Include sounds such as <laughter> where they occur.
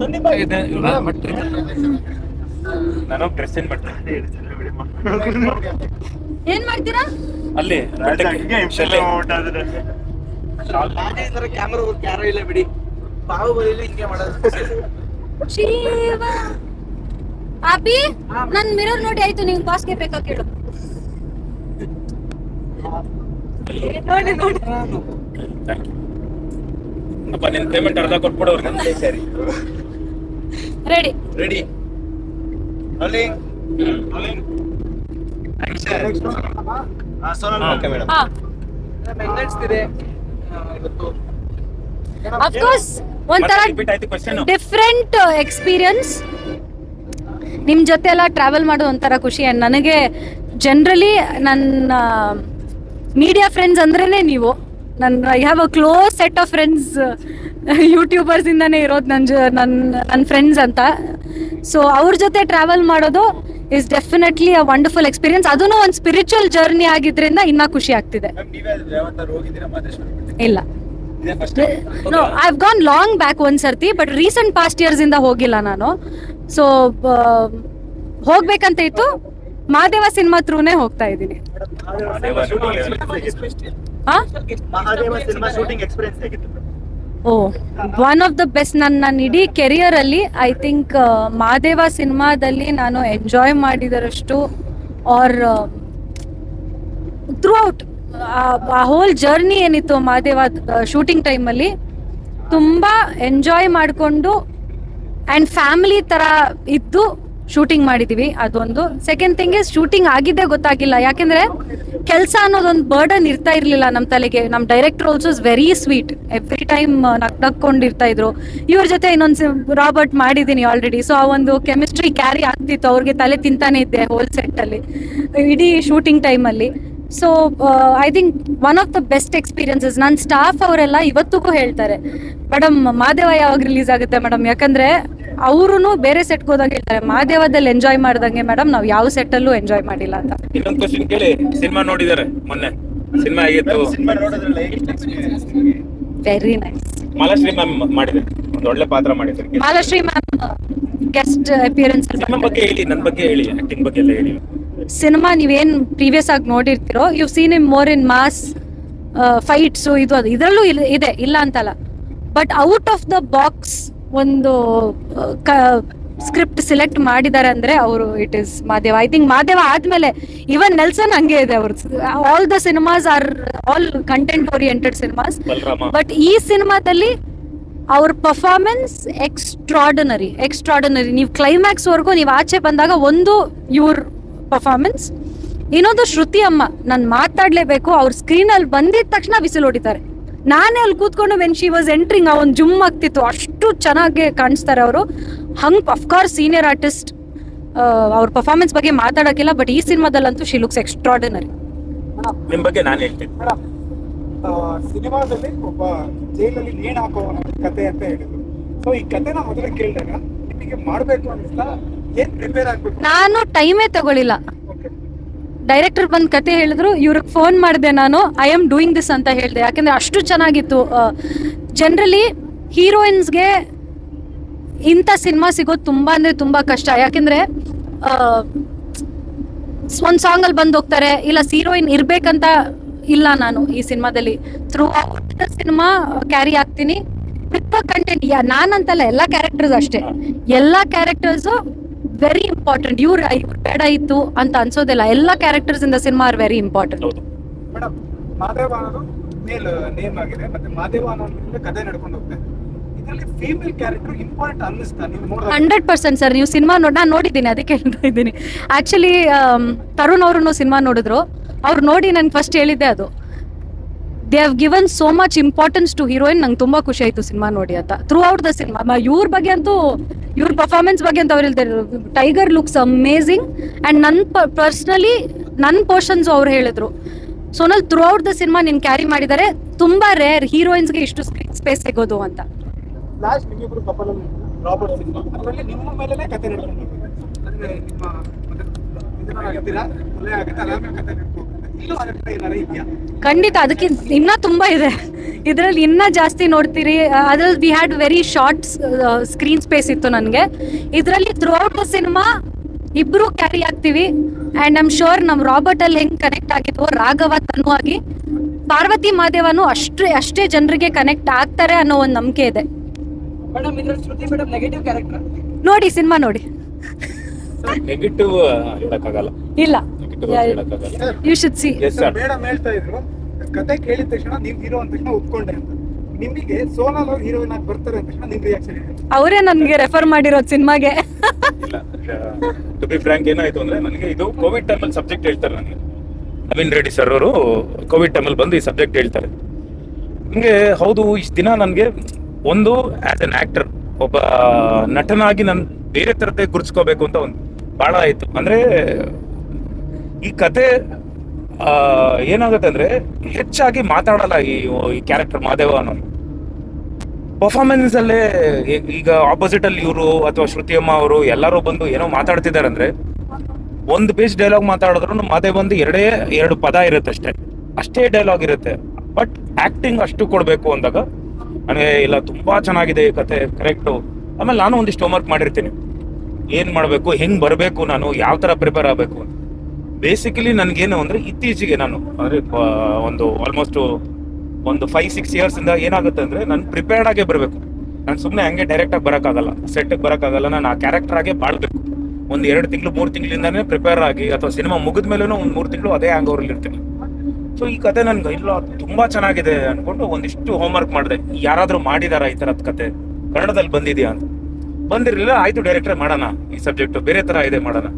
ನಾನು ಏನ್ ಮಾಡ್ತೇನೆ? ಏನ್ ಮಾಡ್ತೀರಾ? ಅಲ್ಲಿ. ಕ್ಯಾಮ್ರಾ ಯಾರು ಇಲ್ಲ ಬಿಡಿ. ಬಾಹುಬಲಿ ಹಿಂಗೆ ಮಾಡೋದು. ಶಿವ. ಅಭಿ ನನ್ ಮಿರರ್ ನೋಡಿ ಆಯ್ತು ನಿಂಗ್ ಬಾಸ್ಗೆ ಬೇಕಾ ಕೇಳು. ನೋಡಿ ನೋಡಿ. ಅಪ್ಪ ನಿನ್ ಪೇಮೆಂಟ್ ಅರ್ಧ ಕೊಟ್ಬಿಡೋರು ಸರಿ. ರೆಡಿ ರೆಡಿ ರೋಲಿಂಗ್ ಓಕೆ ಹಾ ಅಫ್ಕೋರ್ಸ್ ಒಂಥರ ಡಿಫ್ರೆಂಟ್ ಎಕ್ಸ್ಪೀರಿಯನ್ಸ್ ನಿಮ್ ಜೊತೆ ಎಲ್ಲ ಟ್ರಾವೆಲ್ ಮಾಡೋ ಒಂಥರ ಖುಷಿ ಅಂಡ್ ನನಗೆ ಜನರಲಿ ನನ್ನ ಮೀಡಿಯಾ ಫ್ರೆಂಡ್ಸ್ ಅಂದ್ರೇನೆ ನೀವು. ನನ್ನ I have a close set of friends <laughs> YouTubers ಇಂದಾನೇ ಇರೋದು ನನ್ನ ಜ ನನ್ನ ನನ್ನ ಫ್ರೆಂಡ್ಸ್ ಅಂತ. ಸೊ ಅವ್ರ ಜೊತೆ ಟ್ರಾವೆಲ್ ಮಾಡೋದು is definitely a wonderful experience ಅದೂ ಒಂದು ಸ್ಪಿರಿಚುವಲ್ ಜರ್ನಿ ಆಗಿದ್ರಿಂದ ಇನ್ನೂ ಖುಷಿ ಆಗ್ತಿದೆ? ಇಲ್ಲ. No I've gone long back ಒಂದ್ ಸರ್ತಿ ಬಟ್ ರೀಸೆಂಟ್ ಪಾಸ್ಟ್ ಇಯರ್ಸ್ ಇಂದ ಹೋಗಿಲ್ಲ ನಾನು. ಸೊ ಹೋಗ್ಬೇಕಂತ ಇತ್ತು. ಮಹಾದೇವ ಸಿನಿಮಾ ಥ್ರೂನೇ ಹೋಗ್ತಾ ಇದ್ದೀನಿ. ಹಾ ಓ ಒನ್ ಆಫ್ ದ ಬೆಸ್ಟ್ ನನ್ನ ನನ್ನ ಇಡೀ ಕೆರಿಯರ್ ಅಲ್ಲಿ ಐ ಥಿಂಕ್ ಮಾದೇವ ಸಿನಿಮಾದಲ್ಲಿ ನಾನು ಎಂಜಾಯ್ ಮಾಡಿದರಷ್ಟು ಆರ್ ಥ್ರೂ ಔಟ್ ಆ ಹೋಲ್ ಜರ್ನಿ ಏನಿತ್ತು ಮಾದೇವ ಶೂಟಿಂಗ್ ಟೈಮಲ್ಲಿ ತುಂಬಾ ಎಂಜಾಯ್ ಮಾಡಿಕೊಂಡು ಆ್ಯಂಡ್ ಫ್ಯಾಮಿಲಿ ಥರ ಇದ್ದು ಶೂಟಿಂಗ್ ಮಾಡಿದೀವಿ. ಅದೊಂದು ಸೆಕೆಂಡ್ ಥಿಂಗ್ ಇಸ್ ಶೂಟಿಂಗ್ ಆಗಿದ್ದೇ ಗೊತ್ತಾಗಿಲ್ಲ. ಯಾಕೆಂದ್ರೆ ಕೆಲಸ ಅನ್ನೋದೊಂದು ಬರ್ಡನ್ ಇರ್ತಾ ಇರಲಿಲ್ಲ ನಮ್ಮ ತಲೆಗೆ. ನಮ್ಮ director also is very sweet every time ನಕ್ ನಕ್ಕೊಂಡಿರ್ತಾ ಇದ್ರು. ಇವ್ರ ಜೊತೆ ಇನ್ನೊಂದು ರಾಬರ್ಟ್ ಮಾಡಿದ್ದೀನಿ ಆಲ್ರೆಡಿ ಸೊ ಆ ಒಂದು ಕೆಮಿಸ್ಟ್ರಿ ಕ್ಯಾರಿ ಆಗ್ತಿತ್ತು. ಅವ್ರಿಗೆ ತಲೆ ತಿಂತಾನೆ ಇದ್ದೆ ಹೋಲ್ ಸೆಟ್ಟಲ್ಲಿ ಇಡೀ ಶೂಟಿಂಗ್ ಟೈಮಲ್ಲಿ so I think one of the best experiences ನನ್ನ ಸ್ಟಾಫ್ ಅವರೆಲ್ಲ ಇವತ್ತಿಗೂ ಹೇಳ್ತಾರೆ. ಮೇಡಮ್ ಮಾದೇವ ಯಾವಾಗ ರಿಲೀಸ್ ಆಗುತ್ತೆ ಮೇಡಮ್ ಯಾಕಂದ್ರೆ ಅವರು ಬೇರೆ ಸೆಟ್ ಹೋದಾಗ ಹೇಳ್ತಾರೆ ಮಾದೇವದಲ್ಲಿ ಎಂಜಾಯ್ ಮಾಡ್ದಂಗೆ ಮೇಡಮ್ ನಾವು ಯಾವ ಸೆಟ್ ಅಲ್ಲೂ ಎಂಜಾಯ್ ಮಾಡಿಲ್ಲ ಅಂತ. ಇನ್ನೊಂದು ಕ್ವಶನ್ ಕೇಳಿ. ಸಿನಿಮಾ ನೋಡಿದಾರೆ ಮೊನ್ನೆ. ಸಿನಿಮಾ ಆಗಿತ್ತು ಸಿನಿಮಾ ನೋಡೋದ್ರಲ್ಲ ವೆರಿ ನೈಸ್ ಮಾಲಾಶ್ರೀ ಮ್ಯಾಮ್ ಮಾಡಿದ್ರು. ಒಂದು ಒಳ್ಳೆ ಪಾತ್ರ ಮಾಡಿದ್ರು. Malashri ma'am guest appearance cinema ಬಗ್ಗೆ ಹೇಳಿ ನನ್ನ ಬಗ್ಗೆ ಹೇಳಿ ಆಕ್ಟಿಂಗ್ ಬಗ್ಗೆ ಎಲ್ಲ ಹೇಳಿ. ಸಿನಿಮಾ ನೀವೇನ್ ಪ್ರೀವಿಯಸ್ ಆಗಿ ನೋಡಿರ್ತೀರೋ you seen him more in mass fights ಇದು ಅದು ಇದರಲ್ಲೂ ಇದೆ ಇಲ್ಲ ಅಂತಲ್ಲ. But out of the box ಒಂದು ಸ್ಕ್ರಿಪ್ಟ್ ಸೆಲೆಕ್ಟ್ ಮಾಡಿದ್ದಾರೆ ಅಂದ್ರೆ ಅವರು it is Madeva I think Madeva ಆದ್ಮೇಲೆ ಇವನ್ ನೆಲ್ಸನ್ ಹಂಗೆ ಇದೆ ಅವ್ರ all the cinemas are all content oriented cinemas but ಈ ಸಿನಿಮಾದಲ್ಲಿ ಅವ್ರ ಪರ್ಫಾರ್ಮೆನ್ಸ್ ಎಕ್ಸ್ಟ್ರಾಡನರಿ ಎಕ್ಸ್ಟ್ರಾಡನರಿ ನೀವು ಕ್ಲೈಮ್ಯಾಕ್ಸ್ ವರ್ಗು ನೀವು ಆಚೆ ಬಂದಾಗ ಒಂದು ಇವ್ರ ಪರ್ಫಾರ್ಮೆನ್ಸ್ ಇನ್ನೊಂದು ಶ್ರುತಿ ಅಮ್ಮ ನಾನು ಮಾತಾಡ್ಲೇಬೇಕು ಅವ್ರ ಸ್ಕ್ರೀನಲ್ಲಿ ಬಂದಿದ ತಕ್ಷಣ ಬಿಸಿಲು ಹೊಡಿತಾರೆ. ನಾನೇ ಅಲ್ಲಿ ಕೂತ್ಕೊಂಡು ವೆನ್ ಶಿ ವಾಸ್ ಎಂಟ್ರಿಂಗ್ ಆ ಒಂದು ಜುಮ್ ಆಗ್ತಿತ್ತು. ಅಷ್ಟು ಚೆನ್ನಾಗಿ ಕಾಣಿಸ್ತಾರೆ ಅವರು. ಹಂಗ್ ಅಫ್ಕೋರ್ಸ್ ಸೀನಿಯರ್ ಆರ್ಟಿಸ್ಟ್ ಅವ್ರ ಪರ್ಫಾರ್ಮೆನ್ಸ್ ಬಗ್ಗೆ ಮಾತಾಡೋಕ್ಕಿಲ್ಲ ಬಟ್ ಈ ಸಿನಿಮಾದಲ್ಲಂತೂ ಶಿ ಲುಕ್ಸ್ ಎಕ್ಸ್ಟ್ರಾಡನರಿ ನಿಮ್ಮ ಬಗ್ಗೆ ನಾನು ಹೇಳ್ತೀನಿ. ಸಿನಿಮಾದಲ್ಲಿ ಒಬ್ಬ ಜೈಲಲ್ಲಿ ನೇಣು ಹಾಕೋ ಕತೆ ಅಂತ ಹೇಳಿದ್ರು. ಸೊ ಈ ಕತೆನ ಮೊದಲೇ ಕೇಳಿದಾಗ ನಿಮಗೆ ಮಾಡಬೇಕು ಅನಿಸ್ತಾ ಏನ್ ಪ್ರಿಪೇರ್ ಆಗ್ಬೇಕು? ನಾನು ಟೈಮೇ ತಗೊಳ್ಳಿಲ್ಲ ಡೈರೆಕ್ಟರ್ ಬಂದ್ ಕತೆ ಹೇಳಿದ್ರು, ಇವ್ರಿಗೆ ಫೋನ್ ಮಾಡಿದೆ ನಾನು ಐ ಆಮ್ ಡೂಯಿಂಗ್ ದಿಸ್ ಅಂತ ಹೇಳಿದೆ. ಯಾಕಂದ್ರೆ ಅಷ್ಟು ಚೆನ್ನಾಗಿತ್ತು ಜನರಲಿ ಹೀರೋಯಿನ್ಸ್ಗೆ ಇಂಥ ಸಿನಿಮಾ ಸಿಗೋದು ತುಂಬಾ ಅಂದ್ರೆ ತುಂಬಾ ಕಷ್ಟ. ಯಾಕೆಂದ್ರೆ ಒಂದು ಸಾಂಗಲ್ಲಿ ಬಂದು ಹೋಗ್ತಾರೆ, ಇಲ್ಲ ಹೀರೋಯಿನ್ ಇರ್ಬೇಕಂತ ಇಲ್ಲ ನಾನು ಈ ಸಿನಿಮಾದಲ್ಲಿ ಥ್ರೂ ಔಟ್ ಸಿನಿಮಾ ಕ್ಯಾರಿ ಆಗ್ತೀನಿ. ಕಂಟೆಂಟ್ ನಾನಂತಲ್ಲ, ಎಲ್ಲ ಕ್ಯಾರೆಕ್ಟರ್ಸ್ ಅಷ್ಟೇ. ಎಲ್ಲ ಕ್ಯಾರೆಕ್ಟರ್ಸು ವೆರಿ ಇಂಪಾರ್ಟೆಂಟ್ ಇವ್ರ ಇವ್ರು ಬೇಡ ಇತ್ತು ಅಂತ ಅನ್ಸೋದಿಲ್ಲ. ಎಲ್ಲ ಕ್ಯಾರೆಕ್ಟರ್ಸ್ ಇಂದ ಸಿನಿಮಾ ಆರ್ ವೆರಿ ಇಂಪಾರ್ಟೆಂಟ್ ಹೌದು. ಮೇಡಮ್ ಮಾದೇವ ಅನ್ನೋದು ಮೇಲ್ ನೇಮ್ ಆಗಿದೆ. ಮತ್ತೆ ಮಾದೇವ ಅನ್ನೋದ್ರಿಂದ ಕತೆ ನಡ್ಕೊಂಡು ಹೋಗ್ತದೆ ಇದರಲ್ಲಿ ಫೀಮೇಲ್ ಕ್ಯಾರೆಕ್ಟರ್ ಇಂಪಾರ್ಟೆಂಟ್ ಅನ್ನಿಸ್ತಾ ನೀವು ನೋಡಿದಾಗ. Hundred percent sir. ನೀವು ಸಿನಿಮಾ ನೋಡಿ ನಾನು ನೋಡಿದ್ದೀನಿ ಅದಕ್ಕೆ ಹೇಳ್ತಾ ಇದ್ದೀನಿ. ಆಕ್ಚುಲಿ ತರುಣ್ ಅವರು ಸಿನಿಮಾ ನೋಡಿದ್ರು. ಅವ್ರು ನೋಡಿ ನನ್ಗೆ ಫಸ್ಟ್ ಹೇಳಿದ್ದೆ ಅದು. They have given so much importance to heroine ನಂಗೆ ತುಂಬಾ ಖುಷಿ ಆಯ್ತು ಸಿನಿಮಾ ನೋಡಿ ಅಂತ. ಥ್ರೂ ಔಟ್ ದ ಸಿನಿಮಾ ಇವ್ರ ಬಗ್ಗೆ ಅಂತೂ ಇವ್ರ ಪರ್ಫಾರ್ಮೆನ್ಸ್ ಬಗ್ಗೆ ಅಂತ ಅವ್ರು ಹೇಳ್ತಾರೆ. ಟೈಗರ್ ಲುಕ್ಸ್ ಅಮೇಝಿಂಗ್ ಆ್ಯಂಡ್ ನನ್ನ ಪರ್ಸ್ನಲಿ ನನ್ನ ಪೋರ್ಷನ್ಸ್ ಅವ್ರು ಹೇಳಿದ್ರು. ಸೊ ನಲ್ಲಿ ಥ್ರೂ ಔಟ್ ದ ಸಿನಿಮಾ ನೀನು ಕ್ಯಾರಿ ಮಾಡಿದ್ದಾರೆ ತುಂಬಾ ರೇರ್ ಹೀರೋಯಿನ್ಸ್ಗೆ ಇಷ್ಟು ಸ್ಕ್ರೀನ್ ಸ್ಪೇಸ್ ಸಿಗೋದು ಅಂತ. ಲಾಸ್ಟ್ ನಿಮ್ಮ ಮೇಲೆನೇ ಕತೆ ಖಂಡಿತ ಅದಕ್ಕಿಂತ ಇನ್ನ ತುಂಬಾ ಇದೆ. ಇದ್ರಲ್ಲಿ ಇನ್ನ ಜಾಸ್ತಿ ನೋಡ್ತೀರಿ ಅದ್ರಲ್ಲಿ we had very short screen space ಇತ್ತು ನನಗೆ. ಇದರಲ್ಲಿ ಥ್ರೂ ಔಟ್ ದ ಸಿನಿಮಾ ಇಬ್ರು ಕ್ಯಾರಿ ಆಗ್ತೀವಿ. ಅಂಡ್ ಐಮ್ ಶೋರ್ ನಮ್ ರಾಬರ್ಟ್ ಅಲ್ಲಿ ಹೆಂಗ್ ಕನೆಕ್ಟ್ ಆಗಿದ್ವು ರಾಘವ ತನು ಆಗಿ ಪಾರ್ವತಿ ಮಾದೇವನು ಅಷ್ಟೇ ಅಷ್ಟೇ ಜನರಿಗೆ ಕನೆಕ್ಟ್ ಆಗ್ತಾರೆ ಅನ್ನೋ ಒಂದು ನಂಬಿಕೆ ಇದೆ. ನೋಡಿ ಸಿನಿಮಾ ನೋಡಿ. ಇಲ್ಲ. ಯು ಶುಡ್ ಸಿ ಮೇಡಮ್ ಹೇಳ್ತಾ ಇದ್ರು ಕತೆ ಕೇಳಿದ ತಕ್ಷಣ ನೀವು ಹೀರೋ ಅಂದ ತಕ್ಷಣ ಒಪ್ಕೊಂಡೆ ಅಂತ. ನಿಮಗೆ ಸೋನಾಲ್ ಅವ್ರು ಹೀರೋಯಿನ್ ಆಗಿ ಬರ್ತಾರೆ ಅಂತ ತಕ್ಷಣ ನಿಮ್ಮ ರಿಯಾಕ್ಷನ್ ಇದೆ ಅವರೇ ನನ್ಗೆ ರೆಫರ್ ಮಾಡಿರೋ ಸಿನಿಮಾಗೆ. ಟು ಬಿ ಫ್ರಾಂಕ್ ಏನಾಯ್ತು ಅಂದ್ರೆ ನನಗೆ ಇದು ಕೋವಿಡ್ ಟೈಮಲ್ಲಿ ಸಬ್ಜೆಕ್ಟ್ ಹೇಳ್ತಾರೆ ನನಗೆ. ನವೀನ್ ರೆಡ್ಡಿ ಸರ್ ಅವರು ಕೋವಿಡ್ ಟೈಮಲ್ಲಿ ಬಂದು ಈ ಸಬ್ಜೆಕ್ಟ್ ಹೇಳ್ತಾರೆ. ನನಗೆ ಹೌದು ಇಷ್ಟು ದಿನ ನನಗೆ ಒಂದು ಆಸ್ ಅನ್ ಆಕ್ಟರ್ ಒಬ್ಬ ನಟನಾಗಿ ನಾನು ಬೇರೆ ಥರದ್ದೇ ಗುರುತಿಸ್ಕೋಬೇಕು ಅಂತ ಒಂದು ಭಾಳ ಆಯಿತು. ಅಂದರೆ ಈ ಕತೆ ಏನಾಗುತ್ತೆ ಅಂದ್ರೆ ಹೆಚ್ಚಾಗಿ ಮಾತಾಡಲ್ಲ ಈ ಕ್ಯಾರೆಕ್ಟರ್ ಮಾದೇವ ಅನ್ನೋನು ಪರ್ಫಾರ್ಮೆನ್ಸ್ ಅಲ್ಲೇ ಈಗ ಆಪೋಸಿಟ್ ಅಲ್ಲಿ ಇವರು ಅಥವಾ ಶ್ರುತಿಯಮ್ಮ ಅವರು ಎಲ್ಲರೂ ಬಂದು ಏನೋ ಮಾತಾಡ್ತಿದ್ದಾರೆ ಅಂದ್ರೆ ಒಂದು ಪೇಜ್ ಡೈಲಾಗ್ ಮಾತಾಡಿದ್ರು ಮಾದೇ ಬಂದು ಎರಡೇ, ಎರಡು ಪದ ಇರುತ್ತೆ ಅಷ್ಟೇ. ಅಷ್ಟೇ ಡೈಲಾಗ್ ಇರುತ್ತೆ. ಬಟ್ ಆಕ್ಟಿಂಗ್ ಅಷ್ಟು ಕೊಡಬೇಕು ಅಂದಾಗ ನನಗೆ ಇಲ್ಲ, ತುಂಬಾ ಚೆನ್ನಾಗಿದೆ ಈ ಕತೆ ಕರೆಕ್ಟು ಆಮೇಲೆ ನಾನು ಒಂದಿಷ್ಟು ಹೋಮ್ವರ್ಕ್ ಮಾಡಿರ್ತೀನಿ. ಏನ್ ಮಾಡಬೇಕು, ಹೆಂಗ್ ಬರಬೇಕು ನಾನು, ಯಾವ ತರ ಪ್ರಿಪೇರ್ ಆಗಬೇಕು ಬೇಸಿಕಲಿ ನನಗೇನು ಅಂದ್ರೆ ಇತ್ತೀಚೆಗೆ ನಾನು ಅಂದ್ರೆ ಒಂದು ಆಲ್ಮೋಸ್ಟ್ ಒಂದು ಫೈವ್ ಸಿಕ್ಸ್ ಇಯರ್ಸ್ ಇಂದ ಏನಾಗುತ್ತೆ ಅಂದ್ರೆ ನಾನು ಪ್ರಿಪೇರ್ಡ್ ಆಗೇ ಬರಬೇಕು. ನಾನು ಸುಮ್ಮನೆ ಹಂಗೆ ಡೈರೆಕ್ಟ್ ಆಗಿ ಬರೋಕ್ಕಾಗಲ್ಲ. ಸೆಟ್ಟಿಗೆ ಬರೋಕ್ಕಾಗಲ್ಲ, ನಾನು ಆ ಕ್ಯಾರೆಕ್ಟರ್ ಆಗೇ ಬಾಳ್ಬೇಕು. ಒಂದು ಎರಡು ತಿಂಗಳು, ಮೂರು ತಿಂಗಳಿಂದಾನೇ ಪ್ರಿಪೇರ್ ಆಗಿ, ಅಥವಾ ಸಿನಿಮಾ ಮುಗಿದ ಮೇಲೂ ಒಂದು ಮೂರು ತಿಂಗಳು ಅದೇ ಹ್ಯಾಂಗ್ ಇರ್ತೀನಿ. ಸೊ ಈ ಕತೆ ನನ್ಗೆ ಇಲ್ಲ, ತುಂಬಾ ಚೆನ್ನಾಗಿದೆ ಅಂದ್ಕೊಂಡು ಒಂದಿಷ್ಟು ಹೋಮ್ವರ್ಕ್ ಮಾಡಿದೆ. ಯಾರಾದರೂ ಮಾಡಿದಾರ ಈ ಥರದ ಕತೆ? ಕನ್ನಡದಲ್ಲಿ ಬಂದಿದ್ಯಾ ಅಂತ. ಬಂದಿರಲಿಲ್ಲ, ಆಯ್ತು ಡೈರೆಕ್ಟರ್ ಮಾಡೋಣ. ಈ ಸಬ್ಜೆಕ್ಟ್ ಬೇರೆ ತರ ಇದೆ, ಮಾಡೋಣ.